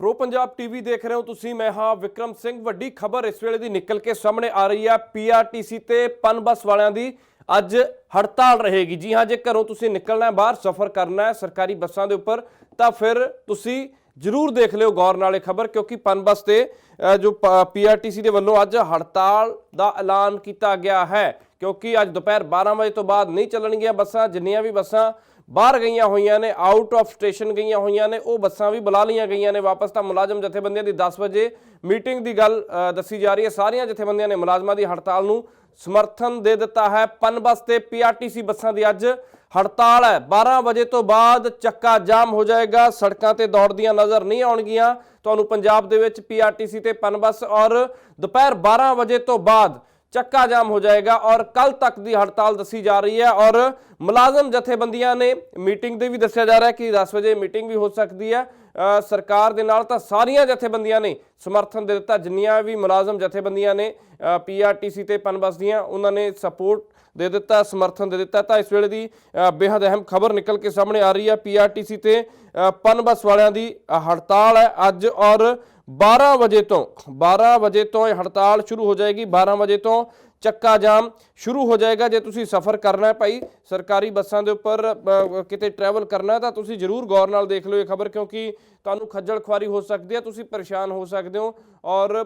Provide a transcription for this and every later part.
Pro Punjab TV ਦੇਖ ਰਹੇ ਹੋ ਤੁਸੀਂ ਮੈਂ ਹਾਂ ਵਿਕਰਮ ਸਿੰਘ। ਵੱਡੀ ਖਬਰ ਇਸ ਵੇਲੇ ਦੀ ਨਿਕਲ ਕੇ ਸਾਹਮਣੇ ਆ ਰਹੀ ਹੈ। ਪੀਆਰਟੀਸੀ ਤੇ ਪਨ ਬੱਸ ਵਾਲਿਆਂ ਦੀ ਅੱਜ ਹੜਤਾਲ ਰਹੇਗੀ। ਜੀ ਹਾਂ ਜੇ ਘਰੋਂ ਤੁਸੀਂ ਨਿਕਲਣਾ ਹੈ ਬਾਹਰ ਸਫ਼ਰ ਕਰਨਾ ਹੈ ਸਰਕਾਰੀ ਬੱਸਾਂ ਦੇ ਉੱਪਰ ਤਾਂ ਫਿਰ ਤੁਸੀਂ ਜ਼ਰੂਰ ਦੇਖ ਲਿਓ ਗੌਰ ਨਾਲ ਇਹ ਖਬਰ ਕਿਉਂਕਿ ਪਨ ਬੱਸ ਤੇ ਅ, ਜੋ ਪੀਆਰਟੀਸੀ ਦੇ ਵੱਲੋਂ ਅੱਜ ਹੜਤਾਲ ਦਾ ਐਲਾਨ ਕੀਤਾ ਗਿਆ ਹੈ। ਕਿਉਂਕਿ ਅੱਜ ਦੁਪਹਿਰ 12 ਵਜੇ ਤੋਂ ਬਾਅਦ ਨਹੀਂ ਚੱਲਣਗੀਆਂ ਬੱਸਾਂ, ਜਿੰਨੀਆਂ ਵੀ ਬੱਸਾਂ ਬਾਹਰ ਗਈਆਂ ਹੋਈਆਂ ਨੇ ਆਊਟ ਆਫ ਸਟੇਸ਼ਨ ਗਈਆਂ ਹੋਈਆਂ ਨੇ, ਉਹ ਬੱਸਾਂ ਵੀ ਬੁਲਾ ਲਈਆਂ ਗਈਆਂ ਨੇ ਵਾਪਸ। ਤਾਂ ਮੁਲਾਜ਼ਮ ਜਥੇਬੰਦੀਆਂ ਦੀ 10 ਵਜੇ ਮੀਟਿੰਗ ਦੀ ਗੱਲ ਦੱਸੀ ਜਾ ਰਹੀ ਹੈ। ਸਾਰੀਆਂ ਜਥੇਬੰਦੀਆਂ ਨੇ ਮੁਲਾਜ਼ਮਾਂ ਦੀ ਹੜਤਾਲ ਨੂੰ ਸਮਰਥਨ ਦੇ ਦਿੱਤਾ ਹੈ। ਪਨ ਬੱਸ ਤੇ ਪੀਆਰਟੀਸੀ ਬੱਸਾਂ ਦੀ ਅੱਜ ਹੜਤਾਲ ਹੈ। 12 ਵਜੇ ਤੋਂ ਬਾਅਦ ਚੱਕਾ ਜਾਮ ਹੋ ਜਾਏਗਾ। ਸੜਕਾਂ ਤੇ ਦੌੜਦੀਆਂ ਨਜ਼ਰ ਨਹੀਂ ਆਉਣਗੀਆਂ। ਤੁਹਾਨੂੰ ਪੰਜਾਬ ਦੇ ਵਿੱਚ ਪੀਆਰਟੀਸੀ ਤੇ ਪਨ ਬੱਸ ਔਰ ਦੁਪਹਿਰ 12 ਵਜੇ ਤੋਂ ਬਾਅਦ ਚੱਕਾ ਜਾਮ ਹੋ ਜਾਏਗਾ ਔਰ ਕੱਲ ਤੱਕ ਦੀ ਹੜਤਾਲ ਦੱਸੀ ਜਾ ਰਹੀ ਹੈ ਔਰ ਮੁਲਾਜ਼ਮ ਜਥੇਬੰਦੀਆਂ ਨੇ ਮੀਟਿੰਗ ਦੇ ਵੀ ਦੱਸਿਆ ਜਾ ਰਿਹਾ ਹੈ ਕਿ 10 ਵਜੇ ਮੀਟਿੰਗ ਵੀ ਹੋ ਸਕਦੀ ਹੈ। ਸਰਕਾਰ ਦੇ ਨਾਲ ਤਾਂ ਸਾਰੀਆਂ ਜਥੇਬੰਦੀਆਂ ਨੇ ਸਮਰਥਨ ਦੇ ਦਿੱਤਾ। ਜਿੰਨੀਆਂ ਵੀ ਮੁਲਾਜ਼ਮ ਜਥੇਬੰਦੀਆਂ ਨੇ ਪੀਆਰਟੀਸੀ ਤੇ ਪਨਬਸ ਦੀਆਂ ਉਹਨਾਂ ਨੇ ਸਪੋਰਟ ਦੇ ਦਿੱਤਾ ਸਮਰਥਨ ਦੇ ਦਿੱਤਾ। ਤਾਂ ਇਸ ਵੇਲੇ ਦੀ ਅ, ਬੇहद ਅਹਿਮ ਖਬਰ ਨਿਕਲ ਕੇ ਸਾਹਮਣੇ ਆ ਰਹੀ ਹੈ। ਪੀਆਰਟੀਸੀ ਤੇ ਅ, ਪਨਬਸ ਵਾਲਿਆਂ ਦੀ ਹੜਤਾਲ ਹੈ ਅੱਜ ਔਰ 12 ਵਜੇ ਤੋਂ 12 ਵਜੇ ਤੋਂ ਇਹ ਹੜਤਾਲ ਸ਼ੁਰੂ ਹੋ ਜਾਏਗੀ। 12 ਵਜੇ ਤੋਂ ਚੱਕਾ ਜਾਮ ਸ਼ੁਰੂ ਹੋ ਜਾਏਗਾ ਜੇ ਤੁਸੀਂ ਸਫ਼ਰ ਕਰਨਾ ਹੈ ਭਾਈ। ਸਰਕਾਰੀ ਬੱਸਾਂ ਦੇ ਉੱਪਰ ਕਿਤੇ ਟਰੈਵਲ ਕਰਨਾ ਤਾਂ ਤੁਸੀਂ ਜ਼ਰੂਰ ਗੌਰ ਨਾਲ ਦੇਖ ਲਿਓ ਇਹ ਖਬਰ, ਕਿਉਂਕਿ ਤੁਹਾਨੂੰ ਖੱਜਲ ਖੁਆਰੀ ਹੋ ਸਕਦੀ ਹੈ, ਤੁਸੀਂ ਪਰੇਸ਼ਾਨ ਹੋ ਸਕਦੇ ਹੋ। ਔਰ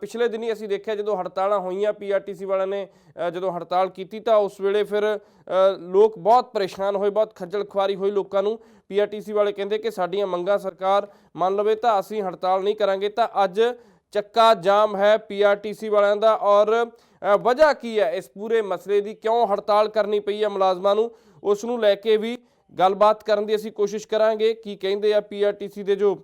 ਪਿਛਲੇ ਦਿਨੀ ਅਸੀਂ ਦੇਖਿਆ ਜਦੋਂ ਹੜਤਾਲਾਂ ਹੋਈਆਂ ਪੀਆਰਟੀਸੀ ਵਾਲਿਆਂ ਨੇ ਜਦੋਂ ਹੜਤਾਲ ਕੀਤੀ ਤਾਂ ਉਸ ਵੇਲੇ ਫਿਰ ਲੋਕ ਬਹੁਤ ਪਰੇਸ਼ਾਨ ਹੋਏ, ਬਹੁਤ ਖੱਜਲ ਖੁਆਰੀ ਹੋਈ ਲੋਕਾਂ ਨੂੰ। ਪੀਆਰਟੀਸੀ ਵਾਲੇ ਕਹਿੰਦੇ ਕਿ ਸਾਡੀਆਂ ਮੰਗਾਂ ਸਰਕਾਰ ਮੰਨ ਲਵੇ ਤਾਂ ਅਸੀਂ ਹੜਤਾਲ ਨਹੀਂ ਕਰਾਂਗੇ ਤਾਂ ਅੱਜ ਚੱਕਾ ਜਾਮ ਹੈ ਪੀਆਰਟੀਸੀ ਵਾਲਿਆਂ ਦਾ ਔਰ ਵਜ੍ਹਾ ਕੀ ਹੈ? ਇਸ ਪੂਰੇ ਮਸਲੇ ਦੀ ਕਿਉਂ ਹੜਤਾਲ ਕਰਨੀ ਪਈ ਹੈ ਮੁਲਾਜ਼ਮਾਂ ਨੂੰ? ਉਸ ਨੂੰ ਲੈ ਕੇ ਵੀ ਗੱਲਬਾਤ ਕਰਨ ਦੀ ਅਸੀਂ ਕੋਸ਼ਿਸ਼ ਕਰਾਂਗੇ। ਕੀ ਕਹਿੰਦੇ ਆ ਪੀਆਰਟੀਸੀ ਦੇ ਜੋ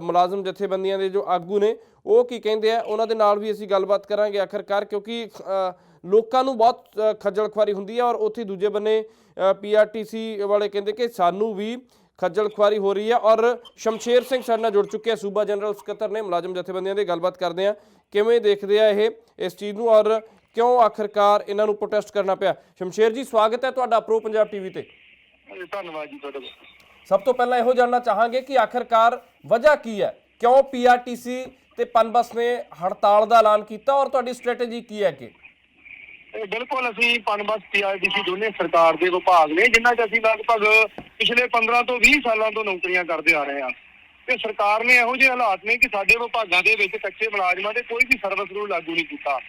ਮੁਲਾਜ਼ਮ ਜਥੇਬੰਦੀਆਂ ਦੇ ਜੋ ਆਗੂ ਨੇ, ਉਹ ਕੀ ਕਹਿੰਦੇ ਆ? ਉਹਨਾਂ ਦੇ ਨਾਲ ਵੀ ਅਸੀਂ ਗੱਲਬਾਤ ਕਰਾਂਗੇ ਆਖਰਕਾਰ, ਕਿਉਂਕਿ ਲੋਕਾਂ ਨੂੰ ਬਹੁਤ ਖੱਜਲ ਖੁਆਰੀ ਹੁੰਦੀ ਹੈ ਔਰ ਉੱਥੇ ਦੂਜੇ ਬੰਨੇ ਪੀਆਰਟੀਸੀ ਵਾਲੇ ਕਹਿੰਦੇ ਕਿ ਸਾਨੂੰ ਵੀ ਖੱਜਲ ਖੁਆਰੀ ਹੋ ਰਹੀ ਹੈ ਔਰ ਸ਼ਮਸ਼ੇਰ ਸਿੰਘ ਸਾਡੇ ਨਾਲ ਜੁੜ ਚੁੱਕੇ ਆ ਸੂਬਾ ਜਨਰਲ ਸਕੱਤਰ ਨੇ ਮੁਲਾਜ਼ਮ ਜਥੇਬੰਦੀਆਂ ਦੇ ਗੱਲਬਾਤ ਕਰਦੇ ਆ ਕਿਵੇਂ ਦੇਖਦੇ ਆ ਇਹ ਇਸ ਚੀਜ਼ ਨੂੰ ਔਰ ਕਿਉਂ ਆਖਰਕਾਰ ਇਹਨਾਂ ਨੂੰ ਪ੍ਰੋਟੈਸਟ ਕਰਨਾ ਪਿਆ? ਸ਼ਮਸ਼ੇਰ ਜੀ ਸਵਾਗਤ ਹੈ ਤੁਹਾਡਾ ਪ੍ਰੋ ਪੰਜਾਬ ਟੀਵੀ ਤੇ। ਧੰਨਵਾਦ ਜੀ ਤੁਹਾਡਾ। ਸਭ ਤੋਂ ਪਹਿਲਾਂ ਇਹੋ ਜਾਣਨਾ ਚਾਹਾਂਗੇ ਕਿ ਆਖਰਕਾਰ ਵਜ੍ਹਾ ਕੀ ਹੈ? ਕਿਉਂ ਪੀਆਰਟੀਸੀ ਤੇ ਪਨਬਸ ਨੇ ਹੜਤਾਲ ਦਾ ਐਲਾਨ ਕੀਤਾ ਔਰ ਤੁਹਾਡੀ ਸਟ੍ਰੈਟੇਜੀ ਕੀ ਹੈ ਕਿ ਬਿਲਕੁਲ ਅਸੀਂ ਪਨਬਸ ਪੀਆਰਡੀਸੀ ਦੋਨੇ ਸਰਕਾਰ ਦੇ ਵਿਭਾਗ ਨੇ ਜਿਨ੍ਹਾਂ 'ਚ ਅਸੀਂ ਲਗਭਗ ਪਿਛਲੇ 15 ਤੋਂ 20 ਸਾਲਾਂ ਤੋਂ ਨੌਕਰੀਆਂ ਕਰਦੇ ਆ ਰਹੇ ਹਾਂ। ਤੇ ਸਰਕਾਰ ਨੇ ਇਹੋ ਜਿਹੇ ਹਾਲਾਤ ਨੇ ਕਿ ਸਾਡੇ ਵਿਭਾਗਾਂ ਦੇ ਵਿੱਚ ਕੱਚੇ ਮੁਲਾਜ਼ਮਾਂ ਦੇ ਕੋਈ ਵੀ ਸਰਵਿਸ ਰੂਲ ਲਾਗੂ ਨਹੀਂ ਕੀਤਾ।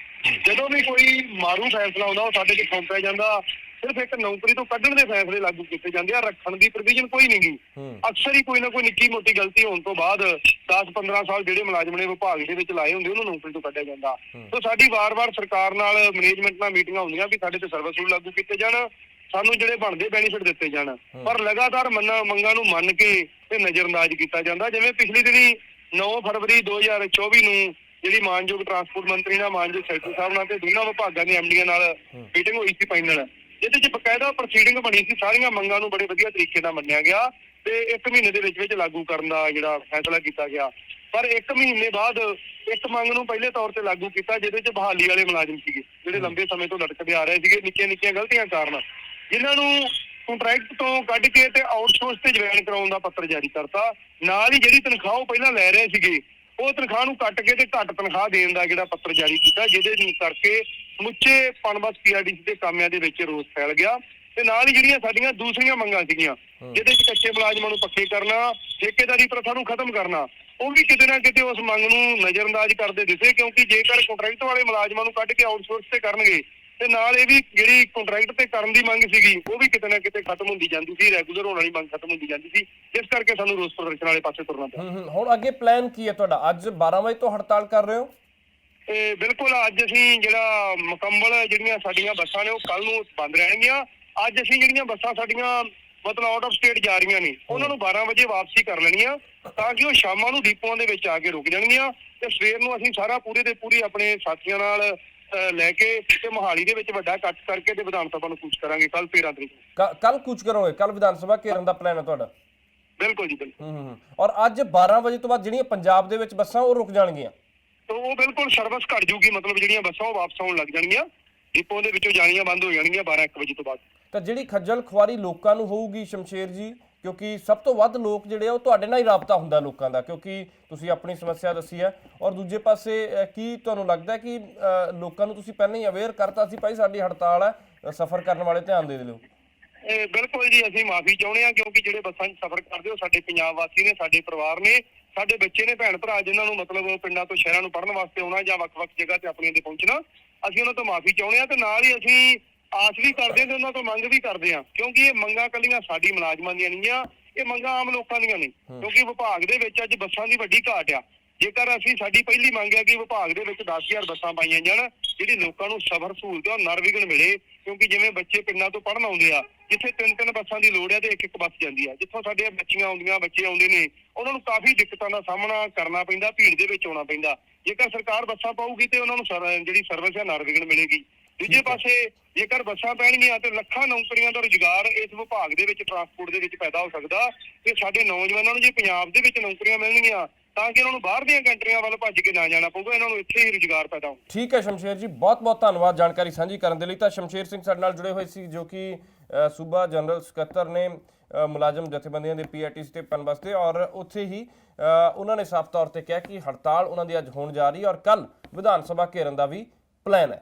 ਜਦੋਂ ਵੀ ਕੋਈ ਮਾਰੂ ਫੈਸਲਾ ਆਉਂਦਾ ਉਹ ਸਾਡੇ 'ਚ ਸੌਂਪਿਆ ਜਾਂਦਾ। ਸਿਰਫ ਇੱਕ ਨੌਕਰੀ ਤੋਂ ਕੱਢਣ ਦੇ ਫੈਸਲੇ ਲਾਗੂ ਕੀਤੇ ਜਾਂਦੇ ਆ ਰੱਖਣ ਦੀ ਪ੍ਰੋਵੀਜ਼ਨ ਕੋਈ ਨਹੀਂ ਗੀ। ਹੂੰ। ਅਕਸਰ ਹੀ ਕੋਈ ਨਾ ਕੋਈ ਨਿੱਕੀ ਮੋਟੀ ਗਲਤੀ ਹੋਣ ਤੋਂ ਬਾਅਦ 10-15 ਸਾਲ ਜਿਹੜੇ ਮੁਲਾਜ਼ਮ ਨੇ ਵਿਭਾਗ ਦੇ ਵਿੱਚ ਲਾਏ ਹੁੰਦੇ ਉਹਨੂੰ ਨੌਕਰੀ ਤੋਂ ਕੱਢਿਆ ਜਾਂਦਾ। ਸੋ ਸਾਡੀ ਵਾਰ-ਵਾਰ ਸਰਕਾਰ ਨਾਲ ਮੈਨੇਜਮੈਂਟ ਨਾਲ ਮੀਟਿੰਗਾਂ ਹੁੰਦੀਆਂ ਵੀ ਸਾਡੇ ਤੇ ਸਰਵਿਸ ਰੂਲ ਲਾਗੂ ਕੀਤੇ ਜਾਣ। ਸਾਨੂੰ ਜਿਹੜੇ ਬਣਦੇ ਬੈਨੀਫਿਟ ਦਿੱਤੇ ਜਾਣ। ਪਰ ਲਗਾਤਾਰ ਮੰਨਾਂ ਮੰਗਾਂ ਨੂੰ ਮੰਨ ਕੇ ਤੇ ਨਜ਼ਰਅੰਦਾਜ਼ ਕੀਤਾ ਜਾਂਦਾ। ਜਿਵੇਂ ਪਿਛਲੀ ਦਿਨੀ 9 ਫਰਵਰੀ 2024 ਨੂੰ ਜਿਹੜੀ ਮਾਨਯੋਗ ਟਰਾਂਸਪੋਰਟ ਮੰਤਰੀ ਨਾਲ ਮਾਨਯੋਗ ਸੈਕਟਰੀ ਸਾਹਿਬ ਨਾਲ ਤੇ ਦੋਨਾਂ ਵਿਭਾਗਾਂ ਦੇ ਐਮਡੀਆਂ ਨਾਲ ਮੀਟਿੰਗ ਹੋਈ ਸੀ ਫਾਈਨਲ ਜਿਹਦੇ ਚ ਬਕਾਇਦਾ ਪ੍ਰੋਸੀਡਿੰਗ ਬਣੀ ਸੀ। ਸਾਰੀਆਂ ਮੰਗਾਂ ਨੂੰ ਬੜੇ ਵਧੀਆ ਤਰੀਕੇ ਨਾਲ ਮੰਨਿਆ ਗਿਆ ਤੇ ਇੱਕ ਮਹੀਨੇ ਦੇ ਵਿੱਚ ਵਿੱਚ ਲਾਗੂ ਕਰਨ ਦਾ ਜਿਹੜਾ ਫੈਸਲਾ ਕੀਤਾ ਗਿਆ। ਪਰ ਇੱਕ ਮਹੀਨੇ ਬਾਅਦ ਇੱਕ ਮੰਗ ਨੂੰ ਪਹਿਲੇ ਤੌਰ ਤੇ ਲਾਗੂ ਕੀਤਾ ਜਿਹਦੇ ਚ ਬਹਾਲੀ ਵਾਲੇ ਮੁਲਾਜ਼ਮ ਸੀਗੇ ਜਿਹੜੇ ਲੰਬੇ ਸਮੇਂ ਤੋਂ ਲਟਕਦੇ ਆ ਰਹੇ ਸੀਗੇ। ਨਿੱਕੀਆਂ ਨਿੱਕੀਆਂ ਗਲਤੀਆਂ ਕਾਰਨ ਜਿਨ੍ਹਾਂ ਨੂੰ ਕੰਟਰੈਕਟ ਤੋਂ ਕੱਢ ਕੇ ਤੇ ਆਊਟਸੋਰਸ ਤੇ ਜੁਆਇਨ ਕਰਾਉਣ ਦਾ ਪੱਤਰ ਜਾਰੀ ਕਰਤਾ। ਨਾਲ ਹੀ ਜਿਹੜੀ ਤਨਖਾਹ ਉਹ ਪਹਿਲਾਂ ਲੈ ਰਹੇ ਸੀਗੇ ਉਹ ਤਨਖਾਹ ਨੂੰ ਕੱਟ ਕੇ ਤੇ ਘੱਟ ਤਨਖਾਹ ਦੇਣ ਦਾ ਜਿਹੜਾ ਪੱਤਰ ਜਾਰੀ ਕੀਤਾ ਜਿਹਦੇ ਨੂੰ ਕਰਕੇ ਸਮੁੱਚੇ ਪਨਬਸ ਪੀਆਰਡੀਸੀ ਦੇ ਕਾਮਿਆਂ ਦੇ ਵਿੱਚ ਰੋਸ ਫੈਲ ਗਿਆ। ਤੇ ਨਾਲ ਹੀ ਜਿਹੜੀਆਂ ਸਾਡੀਆਂ ਦੂਸਰੀਆਂ ਮੰਗਾਂ ਸੀਗੀਆਂ ਜਿਹਦੇ ਵਿੱਚ ਕੱਚੇ ਮੁਲਾਜ਼ਮਾਂ ਨੂੰ ਪੱਕੇ ਕਰਨਾ ਠੇਕੇਦਾਰੀ ਪ੍ਰਥਾ ਨੂੰ ਖਤਮ ਕਰਨਾ ਉਹ ਵੀ ਕਿਤੇ ਨਾ ਕਿਤੇ ਉਸ ਮੰਗ ਨੂੰ ਨਜ਼ਰਅੰਦਾਜ਼ ਕਰਦੇ ਦਿਸੇ ਕਿਉਂਕਿ ਜੇਕਰ ਕੰਟਰੈਕਟ ਵਾਲੇ ਮੁਲਾਜ਼ਮਾਂ ਨੂੰ ਕੱਢ ਕੇ ਆਊਟਸੋਰਸ ਤੇ ਕਰਨਗੇ ਤੇ ਨਾਲ ਇਹ ਵੀ ਜਿਹੜੀ ਕੰਟਰੈਕਟ ਤੇ ਕਰਨ ਦੀ ਮੰਗ ਸੀਗੀ ਉਹ ਵੀ ਕਿਤੇ ਨਾ ਕਿਤੇ ਖਤਮ ਹੁੰਦੀ ਜਾਂਦੀ ਸੀ ਰੈਗੂਲਰ ਹੋਣ ਵਾਲੀ ਮੰਗ ਖਤਮ ਹੁੰਦੀ ਜਾਂਦੀ ਸੀ। ਇਸ ਕਰਕੇ ਸਾਨੂੰ ਰੋਸ ਪ੍ਰਦਰਸ਼ਨ ਵਾਲੇ ਪਾਸੇ ਤੁਰਨਾ ਪਿਆ। ਹੂੰ ਹੁਣ ਅੱਗੇ ਪਲਾਨ ਕੀ ਹੈ ਤੁਹਾਡਾ? ਅੱਜ 12 ਵਜੇ ਤੋਂ ਹੜਤਾਲ ਕਰ ਰਹੇ ਹੋ? ਤੇ ਬਿਲਕੁਲ ਅੱਜ ਅਸੀਂ ਜਿਹੜਾ ਮੁਕੰਮਲ ਜਿਹੜੀਆਂ ਸਾਡੀਆਂ ਬੱਸਾਂ ਨੇ ਉਹ ਕੱਲ ਨੂੰ ਬੰਦ ਰਹਿਣਗੀਆਂ। ਅੱਜ ਅਸੀਂ ਜਿਹੜੀਆਂ ਬੱਸਾਂ ਸਾਡੀਆਂ ਮਤਲਬ ਆਊਟ ਆਫ ਸਟੇਟ ਜਾ ਰਹੀਆਂ ਨੇ ਉਹਨਾਂ ਨੂੰ 12 ਵਜੇ ਵਾਪਸੀ ਕਰ ਲੈਣੀਆਂ ਤਾਂ ਕਿ ਉਹ ਸ਼ਾਮਾਂ ਨੂੰ ਡਿਪੂਆਂ ਦੇ ਵਿੱਚ ਆ ਕੇ ਰੁਕ ਜਾਣਗੀਆਂ। ਤੇ ਸਵੇਰ ਨੂੰ ਅਸੀਂ ਸਾਰਾ ਪੂਰੇ ਦੇ ਪੂਰੀ ਆਪਣੇ ਸਾਥੀਆਂ ਨਾਲ ਲੈ ਕੇ ਤੇ ਮੋਹਾਲੀ ਦੇ ਵਿੱਚ ਵੱਡਾ ਇਕੱਠ ਕਰਕੇ ਤੇ ਵਿਧਾਨ ਸਭਾ ਨੂੰ ਕੂਚ ਕਰਾਂਗੇ ਕੱਲ 13 ਤਰੀਕ ਨੂੰ ਕੱਲ ਕੁਝ ਕਰੋਗੇ? ਕੱਲ ਵਿਧਾਨ ਸਭਾ ਘੇਰਨ ਦਾ ਪਲਾਨ ਹੈ ਤੁਹਾਡਾ? ਬਿਲਕੁਲ ਜੀ ਬਿਲਕੁਲ। ਹੂੰ ਹੂੰ। ਔਰ ਅੱਜ 12 ਵਜੇ ਤੋਂ ਬਾਅਦ ਜਿਹੜੀਆਂ ਪੰਜਾਬ ਦੇ ਵਿੱਚ ਬੱਸਾਂ ਉਹ ਰੁਕ ਜਾਣਗੀਆਂ? ਤਾਂ ਉਹ ਬਿਲਕੁਲ ਸਰਵਿਸ ਘਟ ਜੂਗੀ ਮਤਲਬ ਜਿਹੜੀਆਂ ਬੱਸਾਂ ਉਹ ਵਾਪਸ ਆਉਣ ਲੱਗ ਜਾਣਗੀਆਂ। ਡਿਪੋ ਦੇ ਵਿੱਚੋਂ ਜਾਣੀਆਂ ਬੰਦ ਹੋ ਜਾਣਗੀਆਂ 12 1 ਵਜੇ ਤੋਂ ਬਾਅਦ। ਤਾਂ ਜਿਹੜੀ ਖੱਜਲ ਖੁਆਰੀ ਲੋਕਾਂ ਨੂੰ ਹੋਊਗੀ ਸ਼ਮਸ਼ੇਰ ਜੀ ਕਿਉਂਕਿ ਸਭ ਤੋਂ ਵੱਧ ਲੋਕ ਜਿਹੜੇ ਆ ਉਹ ਤੁਹਾਡੇ ਨਾਲ ਹੀ ਰਾਬਤਾ ਹੁੰਦਾ ਲੋਕਾਂ ਦਾ ਕਿਉਂਕਿ ਤੁਸੀਂ ਆਪਣੀ ਸਮੱਸਿਆ ਦੱਸੀ ਹੈ। ਔਰ ਦੂਜੇ ਪਾਸੇ ਅ, ਕੀ ਤੁਹਾਨੂੰ ਲੱਗਦਾ ਹੈ ਕਿ ਅ, ਲੋਕਾਂ ਨੂੰ ਤੁਸੀਂ ਪਹਿਲਾਂ ਹੀ ਅਵੇਅਰ ਕਰਤਾ ਸੀ ਭਾਈ ਸਾਡੀ ਹੜਤਾਲ ਹੈ ਸਫ਼ਰ ਕਰਨ ਵਾਲੇ ਧਿਆਨ ਦੇ ਦਿਓ। ਇਹ ਬਿਲਕੁਲ ਜੀ ਅਸੀਂ ਮਾਫੀ ਚਾਹੁੰਦੇ ਹਾਂ ਕਿਉਂਕਿ ਜਿਹੜੇ ਬੱਸਾਂ 'ਚ ਸਫ਼ਰ ਕਰਦੇ ਹੋ ਸਾਡੇ ਪੰਜਾਬ ਵਾਸੀ ਨੇ ਸਾਡੇ ਪਰਿਵਾਰ ਨੇ ਸਾਡੇ ਬੱਚੇ ਨੇ ਭੈਣ ਭਰਾ ਜਿਨ੍ਹਾਂ ਨੂੰ ਮਤਲਬ ਪਿੰਡਾਂ ਤੋਂ ਸ਼ਹਿਰਾਂ ਨੂੰ ਪੜ੍ਹਨ ਵਾਸਤੇ ਆਉਣਾ ਜਾਂ ਵੱਖ-ਵੱਖ ਜਗ੍ਹਾ ਤੇ ਆਪਣੀਆਂ ਤੇ ਪਹੁੰਚਣਾ ਅਸੀਂ ਉਹਨਾਂ ਤੋਂ ਮਾਫੀ ਚਾਹੁੰਦੇ ਹਾਂ ਤੇ ਨਾਲ ਹੀ ਅਸੀਂ ਆਸ ਵੀ ਕਰਦੇ ਤੇ ਉਹਨਾਂ ਤੋਂ ਮੰਗ ਵੀ ਕਰਦੇ ਹਾਂ ਕਿਉਂਕਿ ਇਹ ਮੰਗਾਂ ਕੱਲੀਆਂ ਸਾਡੀ ਮੁਲਾਜ਼ਮਾਂ ਦੀਆਂ ਨਹੀਂ ਆ ਇਹ ਮੰਗਾਂ ਆਮ ਲੋਕਾਂ ਦੀਆਂ ਨੇ ਕਿਉਂਕਿ ਵਿਭਾਗ ਦੇ ਵਿੱਚ ਅੱਜ ਬੱਸਾਂ ਦੀ ਵੱਡੀ ਘਾਟ ਆ। ਜੇਕਰ ਅਸੀਂ ਸਾਡੀ ਪਹਿਲੀ ਮੰਗ ਹੈ ਕਿ ਵਿਭਾਗ ਦੇ ਵਿੱਚ 10000 ਬੱਸਾਂ ਪਾਈਆਂ ਜਾਣ ਜਿਹੜੀ ਲੋਕਾਂ ਨੂੰ ਸਫ਼ਰ ਸਹੂਲਤ ਔਰ ਨਰਵਿਘਨ ਮਿਲੇ ਕਿਉਂਕਿ ਜਿਵੇਂ ਬੱਚੇ ਪਿੰਡਾਂ ਤੋਂ ਪੜ੍ਹਨ ਆਉਂਦੇ ਆ ਜਿੱਥੇ ਤਿੰਨ ਤਿੰਨ ਬੱਸਾਂ ਦੀ ਲੋੜ ਹੈ ਤੇ ਇੱਕ ਇੱਕ ਬੱਸ ਜਾਂਦੀ ਆ ਜਿੱਥੋਂ ਸਾਡੇ ਬੱਚੀਆਂ ਆਉਂਦੀਆਂ ਬੱਚੇ ਆਉਂਦੇ ਨੇ ਉਹਨਾਂ ਨੂੰ ਕਾਫੀ ਦਿੱਕਤਾਂ ਦਾ ਸਾਹਮਣਾ ਕਰਨਾ ਪੈਂਦਾ ਭੀੜ ਦੇ ਵਿੱਚ ਆਉਣਾ ਪੈਂਦਾ। ਜੇਕਰ ਸਰਕਾਰ ਬੱਸਾਂ ਪਾਊਗੀ ਤੇ ਉਹਨਾਂ ਨੂੰ ਜਿਹੜੀ ਸਰਵਿਸ ਹੈ ਨਰਵਿਘਨ ਮਿਲੇਗੀ। ਦੂਜੇ ਪਾਸੇ ਜੇਕਰ ਬੱਸਾਂ ਪੈਣਗੀਆਂ ਤੇ ਲੱਖਾਂ ਨੌਕਰੀਆਂ ਦਾ ਰੁਜ਼ਗਾਰ ਇਸ ਵਿਭਾਗ ਦੇ ਵਿੱਚ ਟਰਾਂਸਪੋਰਟ ਦੇ ਵਿੱਚ ਪੈਦਾ ਹੋ ਸਕਦਾ ਤੇ ਸਾਡੇ ਨੌਜਵਾਨਾਂ ਨੂੰ ਜੇ ਪੰਜਾਬ ਦੇ ਵਿੱਚ ਨੌਕਰੀਆਂ ਮਿਲਣਗੀਆਂ ਤਾਂ ਕਿ ਉਹਨਾਂ ਨੂੰ ਬਾਹਰ ਦੀਆਂ ਕੰਟਰੀਆਂ ਵੱਲ ਭੱਜ ਕੇ ਨਾ ਜਾਣਾ ਪਊਗਾ ਇਹਨਾਂ ਨੂੰ ਇੱਥੇ ਹੀ ਰੁਜ਼ਗਾਰ ਪੈਦਾ ਹੋਊ ਠੀਕ ਹੈ ਸ਼ਮਸ਼ੇਰ ਜੀ ਬਹੁਤ ਬਹੁਤ ਧੰਨਵਾਦ ਜਾਣਕਾਰੀ ਸਾਂਝੀ ਕਰਨ ਦੇ ਲਈ। ਤਾਂ ਸ਼ਮਸ਼ੇਰ ਸਿੰਘ ਸਾਡੇ ਨਾਲ ਜੁੜੇ ਹੋਏ ਸੀ ਜੋ ਕਿ ਸੂਬਾ ਜਨਰਲ ਸਕੱਤਰ ਨੇ ਮੁਲਾਜ਼ਮ ਜਥੇਬੰਦੀਆਂ ਦੇ ਪੀਆਰਟੀਸੀ ਤੇ ਪਨਬਸ ਤੇ ਔਰ ਉੱਥੇ ਹੀ ਉਹਨਾਂ ਨੇ ਸਾਫ਼ ਤੌਰ ਤੇ ਕਿਹਾ ਕਿ ਹੜਤਾਲ ਉਹਨਾਂ ਦੀ ਅੱਜ ਹੋਣ ਜਾ ਰਹੀ ਹੈ ਔਰ ਕੱਲ ਵਿਧਾਨ ਸਭਾ ਘੇਰਨ ਦਾ ਵੀ ਪਲਾਨ ਹੈ।